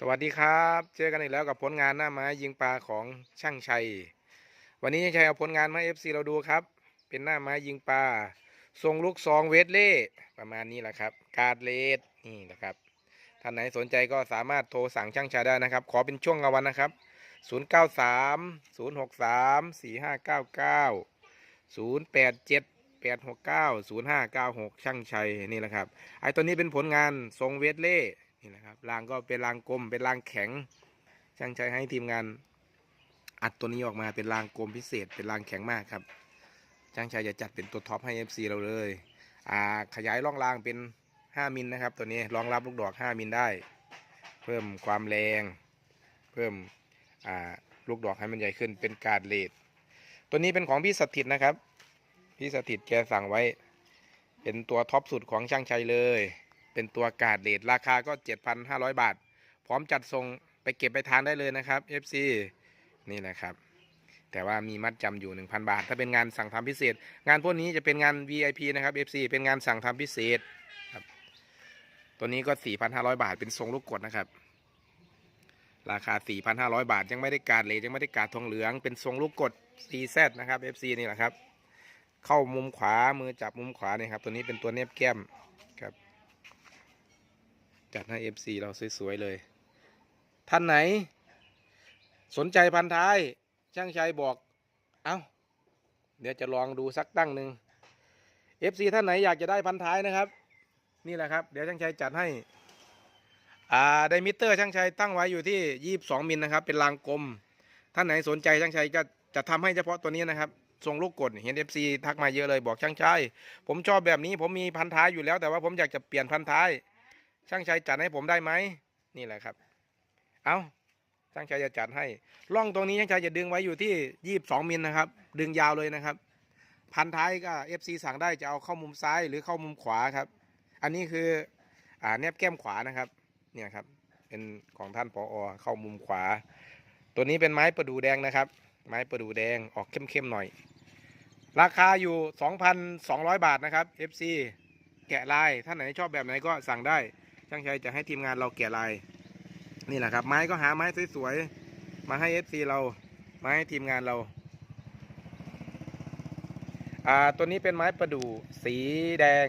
สวัสดีครับ เจอกันอีกแล้วกับผลงานหน้าไม้ยิงปลาของช่างชัย วันนี้ช่างชัยเอาผลงานมาเอฟซีเราดูครับ เป็นหน้าไม้ยิงปลาทรงลูกซองเวทเล่ประมาณนี้แหละครับ การ์ดเลสนี่แหละครับท่านไหนสนใจก็สามารถโทรสั่งช่างชัยได้นะครับ ขอเป็นช่วงกลางวันนะครับ 093 063 4599 087 869 0596 ช่างชัยนี่แหละครับไอ้ตัวนี้เป็นผลงานทรงเวทเล่ นี่นะครับรางก็เป็นรางกลมเป็นรางแข็ง ช่างชัยให้ทีมงานอัดตัวนี้ออกมาเป็นรางกลมพิเศษ เป็นรางแข็งมากครับ ช่างชัยจะจัดเป็นตัวท็อปให้ FC เราเลยอ่าขยายร่องรางเป็น 5 มิลนะครับ ตัวนี้รองรับลูกดอก 5 มิลได้ เพิ่มความแรง เพิ่มอ่าลูกดอกให้มันใหญ่ขึ้นเป็นการเลดตัวนี้เป็นของพี่สถิตนะครับ พี่สถิตแกสั่งไว้ เป็นตัวท็อปสุดของช่างชัยเลย เป็นตัวกาดเลดราคาก็ 7,500 บาท พร้อมจัดส่งไปเก็บไปทานได้เลยนะครับ FC นี่แหละครับ แต่ว่ามีมัดจำอยู่ 1,000 บาท ถ้าเป็นงานสั่งทำพิเศษ งานพวกนี้จะเป็นงาน VIP นะครับ FC เป็นงานสั่งทำพิเศษครับตัวนี้ก็ 4,500 บาท เป็นทรงลูกกดนะครับ ราคา 4,500 บาท ยังไม่ได้การเลดยังไม่ได้การทองเหลือง เป็นทรงลูกกด CZ นะครับ FC นี่แหละครับ เข้ามุมขวามือจับมุมขวาเนี่ยครับ ตัวนี้เป็นตัวเนบแก้ม จัดให้ FC เราสวยๆเลย ท่านไหน สนใจพันท้าย ช่างชัยบอก เอา้า เดี๋ยวจะลองดูสักตั้งหนึ่ง FC ท่านไหนอยากจะได้พันท้ายนะครับ นี่แหละครับ เดี๋ยวช่างชัยจัดให้ อ่าไดมิเตอร์ช่างชัยตั้งไว้อยู่ที่22มิลนะครับ เป็นรางกลม ท่านไหนสนใจช่างชัยจะจะทำให้เฉพาะตัวนี้นะครับทรงลูกกดเห็น FC ทักมาเยอะเลยบอกช่างชัยผมชอบแบบนี้ผมมีพันท้ายอยู่แล้วแต่ว่าผมอยากจะเปลี่ยนพันท้าย ช่างชัยจัดให้ผมได้ไหมนี่แหละครับ เอาช่างชัยจะจัดให้ร่องตรงนี้ช่างชัยจะดึงไว้อยู่ที่22มิลนะครับ ดึงยาวเลยนะครับ พันท้ายก็ FC สั่งได้จะเอาเข้ามุมซ้ายหรือเข้ามุมขวาครับ อันนี้คืออ่าแนบแก้มขวานะครับ เนี่ยครับ เป็นของท่านปออเข้ามุมขวา ตัวนี้เป็นไม้ประดูแดงนะครับ ไม้ประดูแดงออกเข้มๆหน่อย ราคาอยู่ 2,200 บาทนะครับ FC แกะลายท่านไหนชอบแบบไหนก็สั่งได้ ช่างชัยจะให้ทีมงานเราแกะลาย นี่แหละครับ ไม้ก็หาไม้สวยๆ มาให้ FC เรามาให้ทีมงานเรา อ่า ตัวนี้เป็นไม้ประดู่สีแดง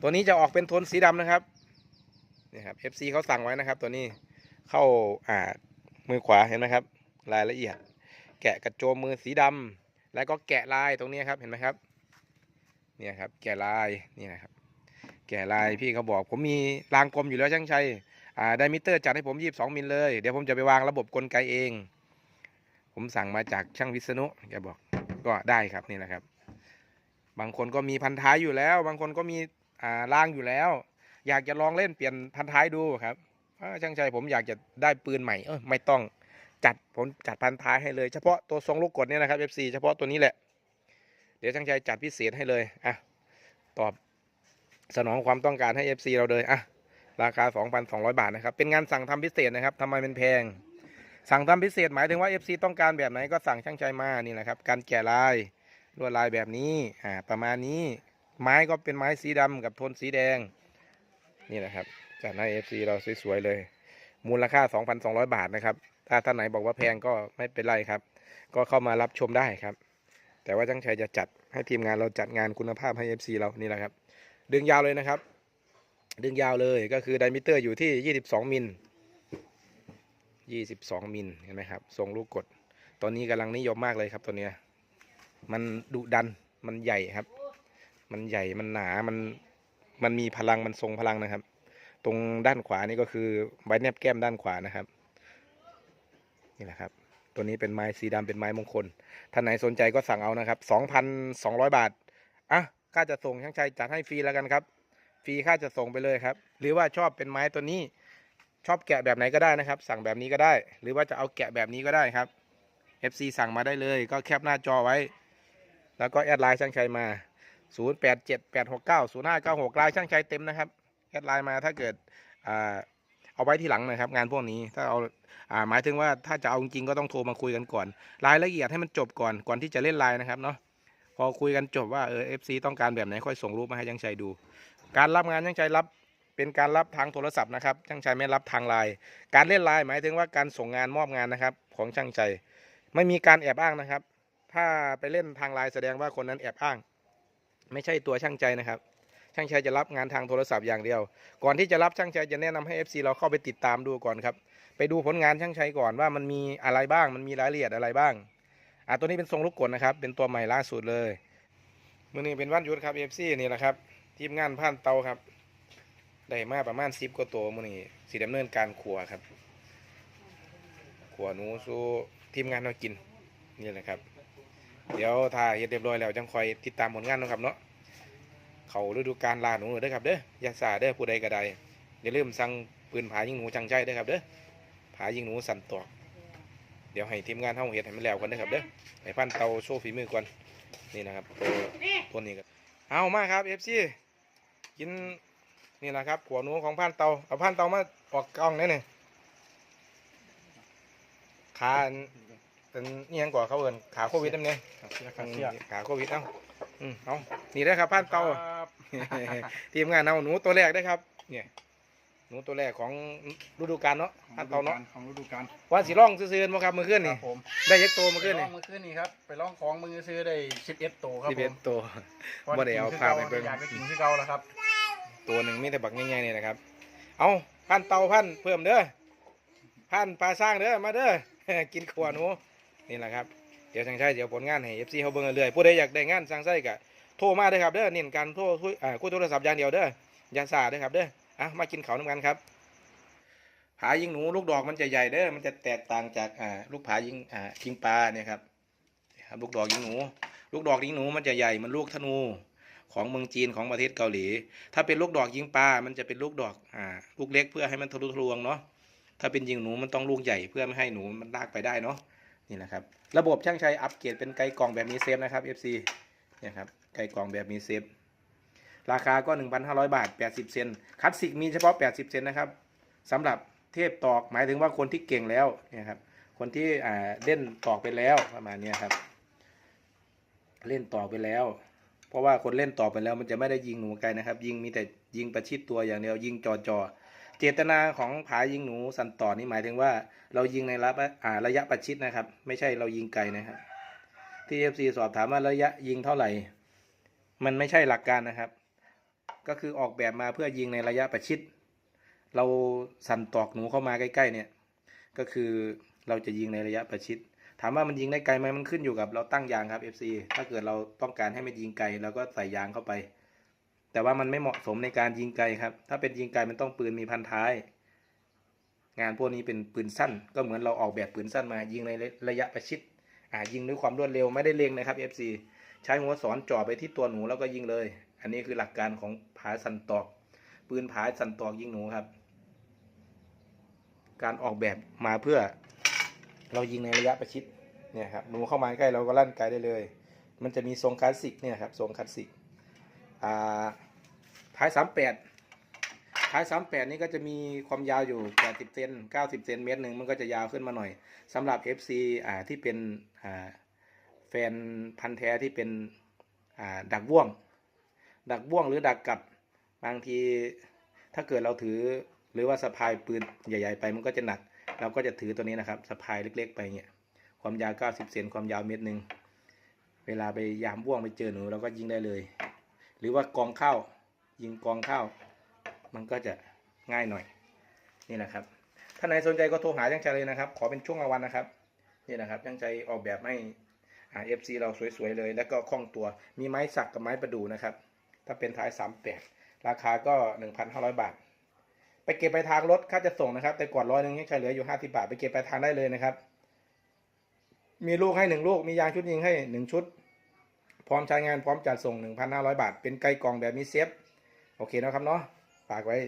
ตัวนี้จะออกเป็นโทนสีดำนะครับ นี่ครับ FC เขาสั่งไว้นะครับ ตัวนี้ เข้า อ่า มือขวาเห็นไหมครับ รายละเอียด แกะกระโจมมือสีดำแล้วก็แกะลายตรงนี้ครับ เห็นไหมครับ เนี่ยครับ แกะลาย นี่นะครับ แกะลายพี่เขาบอก ผมมีรางกลมอยู่แล้วช่างชัยไดมิเตอร์จัดให้ผม 22 มิลเลย เดี๋ยวผมจะไปวางระบบกลไกเอง ผมสั่งมาจากช่างวิษณุแกบอกก็ได้ครับนี่แหละครับ บางคนก็มีพันท้ายอยู่แล้ว บางคนก็มีรางอยู่แล้ว อยากจะลองเล่นเปลี่ยนพันท้ายดูครับช่างชัยผมอยากจะได้ปืนใหม่เออไม่ต้องจัดผมจัดพันท้ายให้เลยเฉพาะตัวทรงลูกกดเนี่ยนะครับ FC เฉพาะตัวนี้แหละ เดี๋ยวช่างชัยจัดพิเศษให้เลยอะตอบ สนองความต้องการให้ FC เราเลยอะราคา 2,200 บาทนะครับ เป็นงานสั่งทำพิเศษนะครับทำไมเป็นแพง สั่งทำพิเศษหมายถึงว่า FC ต้องการแบบไหนก็สั่งช่างชัยมานี่แหละครับ การแกะลายลวดลายแบบนี้ อ่า ประมาณนี้ ไม้ก็เป็นไม้สีดำกับโทนสีแดง นี่แหละครับ จัดให้ FC เราสวยๆเลย มูลค่า 2,200 บาทนะครับ ถ้าท่านไหนบอกว่าแพงก็ไม่เป็นไรครับ ก็เข้ามารับชมได้ครับ แต่ว่าช่างชัยจะจัดให้ทีมงานเราจัดงานคุณภาพให้ FC เรา นี่แหละครับ ดึงยาวเลยนะครับ ดึงยาวเลยก็คือไดมิเตอร์อยู่ที่ 22มิล22มิลเห็นไหมครับทรงลูกกด ตอนนี้กำลังนิยมมากเลยครับตัวเนี้ยมันดุดันมันใหญ่ครับ มันใหญ่มันหนามันมันมีพลังมันทรงพลังนะครับ ตรงด้านขวานี่ก็คือใบแนบแก้มด้านขวานะครับนี่แหละครับ ตัวนี้เป็นไม้สีดำเป็นไม้มงคลท่านไหนสนใจก็สั่งเอานะครับ 2,200 บาทอะ ค่าจะส่งช่างชัยจัดให้ฟรีแล้วกันครับฟรีค่าจะส่งไปเลยครับ หรือว่าชอบเป็นไม้ตัวนี้ ชอบแกะแบบไหนก็ได้นะครับ สั่งแบบนี้ก็ได้ หรือว่าจะเอาแกะแบบนี้ก็ได้ครับ FC สั่งมาได้เลยก็แคปหน้าจอไว้ แล้วก็แอดไลน์ช่างชัยมา 0878690596ไลน์ช่างชัยเต็มนะครับแอดไลน์มาถ้าเกิดเอาไว้ที่หลังนะครับ งานพวกนี้ถ้าเอาหมายถึงว่าถ้าจะเอาจริงก็ต้องโทรมาคุยกันก่อน รายละเอียดให้มันจบก่อนก่อนที่จะเล่นไลน์นะครับเนาะ พอคุยกันจบว่าเออ FC ต้องการแบบไหนค่อยส่งรูปมาให้ช่างชัยดู การรับงานช่างชัยรับเป็นการรับทางโทรศัพท์นะครับช่างชัยไม่รับทางไลน์การเล่นไลน์หมายถึงว่าการส่งงานมอบงานนะครับของช่างชัยไม่มีการแอบอ้างนะครับ ถ้าไปเล่นทางไลน์แสดงว่าคนนั้นแอบอ้าง ไม่ใช่ตัวช่างใจนะครับ ช่างชัยจะรับงานทางโทรศัพท์อย่างเดียว ก่อนที่จะรับช่างชัยจะแนะนำให้ FC เราเข้าไปติดตามดูก่อนครับ ไปดูผลงานช่างชัยก่อนว่ามันมีอะไรบ้าง มันมีรายละเอียดอะไรบ้าง อะตัวนี้เป็นทรงลูกกลนะครับ เป็นตัวใหม่ล่าสุดเลยมื่อนี้เป็นวันหยุดครับ FC นี่แหละครับ ทีมงานผ่านเตาครับ ได้มาประมาณสิบกว่าตัวมื่อนี้สีดำเนินการขัวครับ ขัวหนูสู้ทีมงานเรากินนี่แหละครับ เดี๋ยวถ้าเรียบร้อยแล้วจังคอยติดตามผลงานนะครับเนาะเขาฤดูกาลลาหนูเด้อครับเด้อย่าสาเด้อผู้ใดก็ได้อย่าลืมสั่งปืนผายิงหนูจังใจเด้อครับเด้อผายิงหนูสั่นตอก เดี๋ยวให้ทีมงานเฮาเฮ็ดให้มันแล้วกันเด้อครับเด้อให้พันเตาโชว์ฝีมือก่อนนี่นะครับตัวตัวนี้ก็เอามาครับ FC กินนี่แหละครับขัวหนูของพันเตาเอาพันเตามาออกกล้องได้หนึ่งขาอันเป็นนี่ยังกว่าเขาเอินขาโควิดนั่นเองครับเสียคอืรับมเสียขาโควิดเอ้าอืมเอานี่ได้อครับพันเตาครับทีมงานเอาหนูตัวแรกได้ครับ เนี่ยห นูตัวแรกของฤดูกาลเนาะพันเตาเนาะของฤดูกาลว่าสีร่องซื้อๆมาครับมือขึ้นคนี่รับผมได้ยักษ์โตมาขึ้นไปลนี่องมือขึ้นนี่ครับไปลองของมือซื้อได้11ตัวครับสิบผเอ็ดมตัวบ่ได้เอาภาพไปเบิ่งอยากไปกินที่เก่าแล้วครับ ตัวหนึ่งมีแต่บักง่ายๆนี่นะครับ เอาพันเตาพันเพิ่มเด้อพันปลาสร้างเด้อมาเด้อกินขวหนูนี่แหละครับเดี๋ยวช่างชัยเดี๋ยวผลงานให้เอฟซีเขาเบิ่งเรื่อยๆผู้ใดอยากได้งานสร้างไส้กะโทรมาเด้อครับเด้อเน้นการโทรคุยอ่าคุยโทรศัพท์อย่างเดียวเด้ออย่าสาเด้อครับเด้อ อะมากินเขาน้ำกันครับ ผายิงหนูลูกดอกมันจะใหญ่เด้อมันจะแตกต่างจากอ่าลูกผายิงอ่ายิงปลาเนี่ยครับครับลูกดอกยิงหนู ลูกดอกยิงหนูมันจะใหญ่มันลูกธนูของเมืองจีนของประเทศเกาหลี ถ้าเป็นลูกดอกยิงปลา มันจะเป็นลูกดอกอ่าลูกเล็กเพื่อให้มันทะลุทะลวงเนาะ ถ้าเป็นยิงหนูมันต้องลูกใหญ่เพื่อไม่ให้หนูมันลากไปได้เนาะ นี่นะครับ ระบบช่างชัยอัปเกรดเป็นไกกล่องแบบมีเซฟนะครับ FC เนี่ยครับไกกล่องแบบมีเซฟ ราคาก็ 1,500 บาท 80 เซนคัตสิกมีเฉพาะ 80 เซนนะครับสำหรับเทพตอกหมายถึงว่าคนที่เก่งแล้วเนี่ยครับคนที่เล่นตอกไปแล้วประมาณนี้ครับเล่นตอกไปแล้ว เพราะว่าคนเล่นตอกไปแล้ว มันจะไม่ได้ยิงหนูไกลนะครับ ยิงมีแต่ยิงประชิดตัวอย่างเดียวยิงจอจอเจตนาของผายิงหนูสันต่อนี่หมายถึงว่า เรายิงในระะระยะประชิดนะครับ ไม่ใช่เรายิงไกลนะครับที่เอฟซีสอบถามว่าระยะยิงเท่าไหร่ มันไม่ใช่หลักการนะครับ ก็คือออกแบบมาเพื่อยิงในระยะประชิด เราสั่นตอกหนูเข้ามาใกล้ๆเนี่ย ก็คือเราจะยิงในระยะประชิด ถามว่ามันยิงได้ไกลไหมมันขึ้นอยู่กับเราตั้งยางครับ FC ถ้าเกิดเราต้องการให้มันยิงไกลเราก็ใส่ยางเข้าไป แต่ว่ามันไม่เหมาะสมในการยิงไกลครับ ถ้าเป็นยิงไกลมันต้องปืนมีพันท้าย งานพวกนี้เป็นปืนสั้น ก็เหมือนเราออกแบบปืนสั้นมา ยิงในระยะประชิดอ่ายิงด้วยความรวดเร็วไม่ได้เล็งนะครับ FC ใช้หัวสอนจ่อไปที่ตัวหนูแล้วก็ยิงเลย อันนี้คือหลักการของผาสันตอก ปืนผาสันตอกยิงหนูครับ การออกแบบมาเพื่อเรายิงในระยะประชิดเนี่ยครับหนูเข้ามาใกล้เราก็ลั่นไกลได้เลย มันจะมีทรงคลาสสิกเนี่ยครับทรงคลาสสิกอ่าท้ายสามแปดท้ายสามแปดนี่ก็จะมีความยาวอยู่แปดสิบเซนเก้าสิบเซนเมตรหนึ่งมันก็จะยาวขึ้นมาหน่อยสำหรับ FC อ่าที่เป็นอ่าแฟนพันธ์แท้ที่เป็นอ่าดักบ่วง ดักบ่วงหรือดักกัดบางทีถ้าเกิดเราถือหรือว่าสะพายปืนใหญ่ ๆ ไปมันก็จะหนัก เราก็จะถือตัวนี้นะครับสะพายเล็ก ๆ ไปเนี่ยความยาว 90 เซนความยาวเมตรหนึ่งเวลาไปยามบ่วงไปเจอหนูเราก็ยิงได้เลย หรือว่ากองข้าวยิงกองข้าวมันก็จะง่ายหน่อยนี่นะครับถ้าไหนสนใจก็โทรหาช่างใจเลยนะครับ ขอเป็นช่วงกลางวันนะครับนี่นะครับช่างใจออกแบบให้เอฟซีเราสวยๆเลย แล้วก็คล่องตัวมีไม้สักกับไม้ประดู่นะครับ ถ้าเป็นท้าย 38 ราคาก็ 1,500 บาท ไปเก็บไปทางรถค่าจะส่งนะครับ แต่ก่อนร้อยหนึ่งยังใช้เหลืออยู่ 50 บาท ไปเก็บไปทางได้เลยนะครับ มีลูกให้หนึ่งลูก มียางชุดยิงให้หนึ่งชุด พร้อมใช้งานพร้อมจัดส่ง 1,500 บาท เป็นไกลกล่องแบบมีเซฟ โอเคนะครับเนาะ ฝากไว้